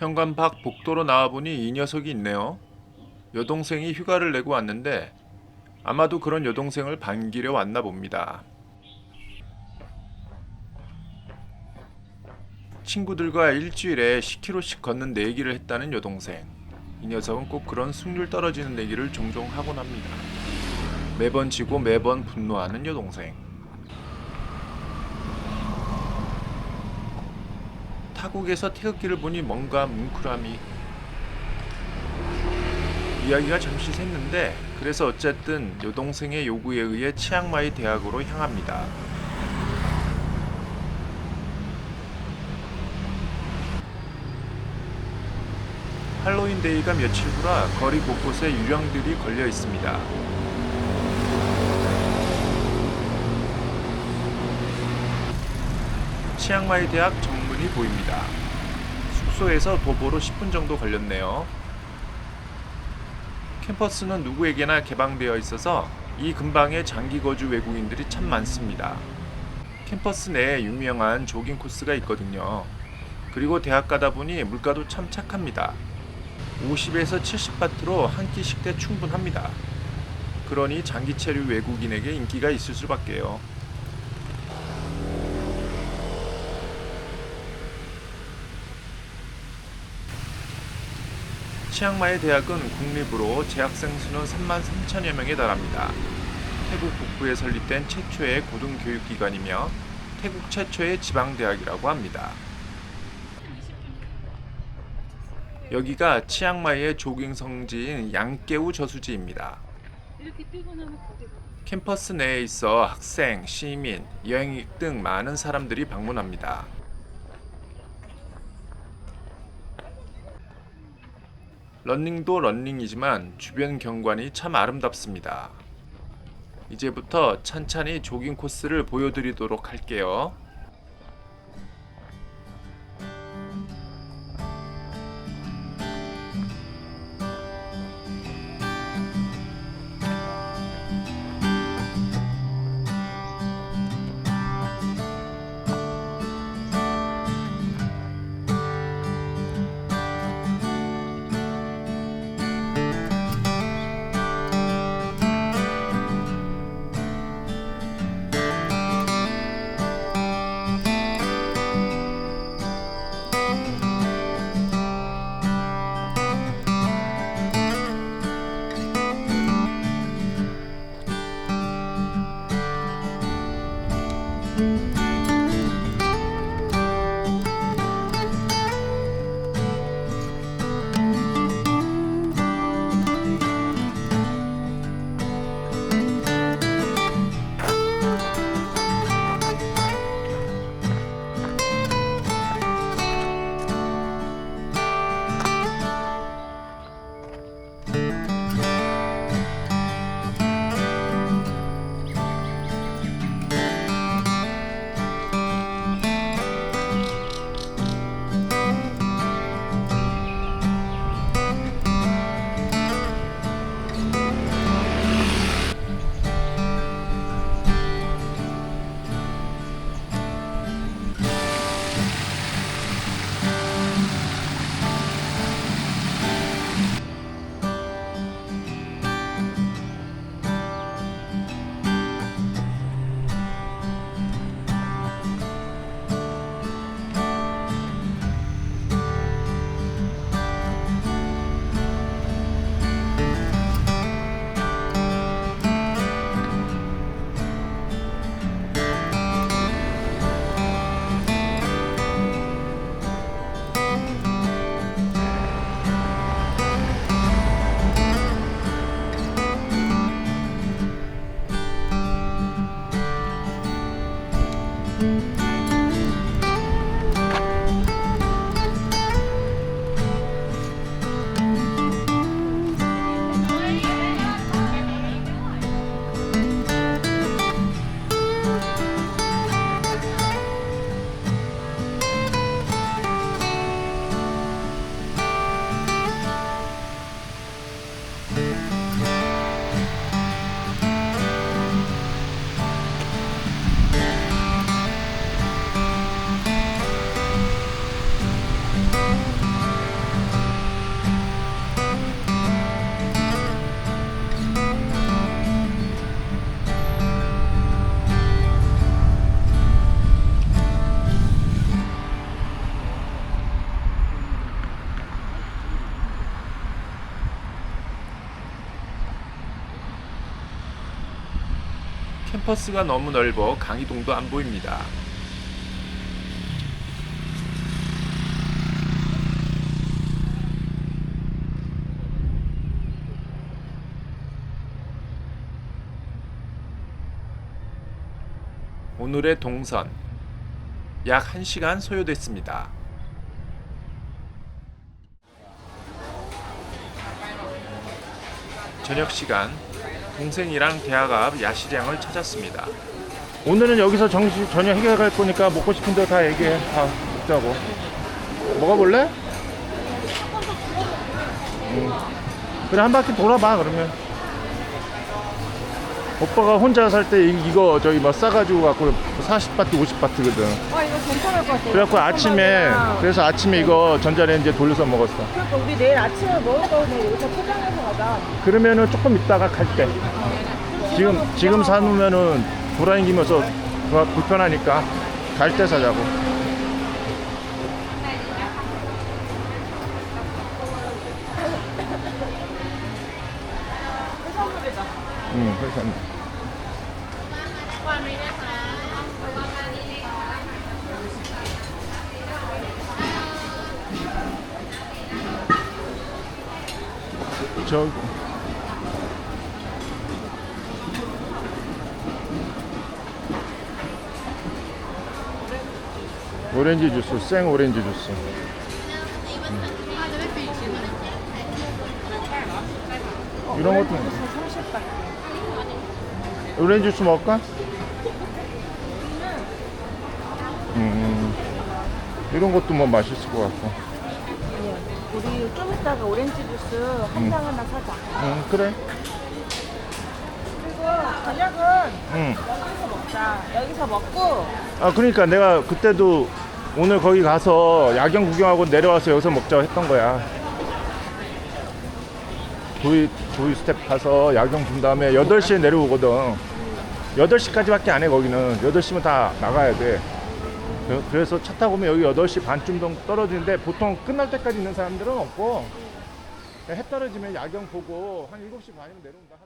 현관 밖 복도로 나와보니 이 녀석이 있네요. 여동생이 휴가를 내고 왔는데 아마도 그런 여동생을 반기려 왔나 봅니다. 친구들과 일주일에 10km씩 걷는 내기를 했다는 여동생. 이 녀석은 꼭 그런 승률 떨어지는 내기를 종종 하곤 합니다. 매번 지고 매번 분노하는 여동생. 타국에서 태극기를 보니 뭔가 뭉클함이 이야기가 잠시 샜는데 그래서 어쨌든 여동생의 요구에 의해 치앙마이 대학으로 향합니다. 할로윈 데이가 며칠 후라 거리 곳곳에 유령들이 걸려 있습니다. 치앙마이 대학 정 문이 보입니다. 숙소에서 도보로 10분 정도 걸렸네요. 캠퍼스는 누구에게나 개방되어 있어서 이 근방에 장기 거주 외국인들이 참 많습니다. 캠퍼스 내에 유명한 조깅 코스가 있거든요. 그리고 대학 가다 보니 물가도 참 착합니다. 50에서 70바트로 한 끼 식대 충분합니다. 그러니 장기 체류 외국인에게 인기가 있을 수밖에요. 치앙마이 대학은 국립으로 재학생 수는 3만 3천여 명에 달합니다. 태국 북부에 설립된 최초의 고등교육기관이며 태국 최초의 지방대학이라고 합니다. 여기가 치앙마이의 조깅 성지인 양깨우 저수지입니다. 캠퍼스 내에 있어 학생, 시민, 여행객 등 많은 사람들이 방문합니다. 런닝도 런닝이지만 주변 경관이 참 아름답습니다. 이제부터 찬찬히 조깅 코스를 보여드리도록 할게요. 캠퍼스가 너무 넓어 강이동도 안 보입니다. 오늘의 동선 약 1시간 소요됐습니다. 저녁 시간 동생이랑 대학 앞 야시장을 찾았습니다. 오늘은 여기서 정시 저녁 해결할 거니까 먹고 싶은 데 다 얘기해. 다 먹자고. 먹어볼래? 음. 그래 한 바퀴 돌아봐 그러면. 오빠가 혼자 살 때 이거 저기 뭐 싸가지고 갖고 40바트 50바트거든. 아 이거 괜찮을 것 같아. 그래갖고 아침에 그래서 아침에 이거 전자레인지에 돌려서 먹었어. 그러니까 우리 내일 아침에 먹을 거는 여기서 포장해서 가자. 그러면은 조금 있다가 갈 때. 지금 지금 사놓으면은 돌아다니면서 그 불편하니까 갈 때 사자고. 응, 그래서 저기 오렌지 주스, 생 오렌지 주스. 음. 이런 것도 있네. 30박. 오렌지 주스 먹을까? 음, 이런 것도 뭐 맛있을 것 같고. 우리 좀 이따가 오렌지 주스 한 음. 장 하나 사자. 음, 그래. 그리고 저녁은 음. 여기서 먹자. 여기서 먹고 아, 그러니까 내가 그때도 오늘 거기 가서 야경 구경하고 내려와서 여기서 먹자고 했던 거야. 조이, 조이 스텝 가서 야경 본 다음에 8시에 내려오거든. 8시까지밖에 안 해, 거기는. 8시면 다 나가야 돼. 그- 그래서 차 타고 오면 여기 8시 반쯤 정도 떨어지는데 보통 끝날 때까지 있는 사람들은 없고 해 떨어지면 야경 보고 한 7시 반이면 내려온다.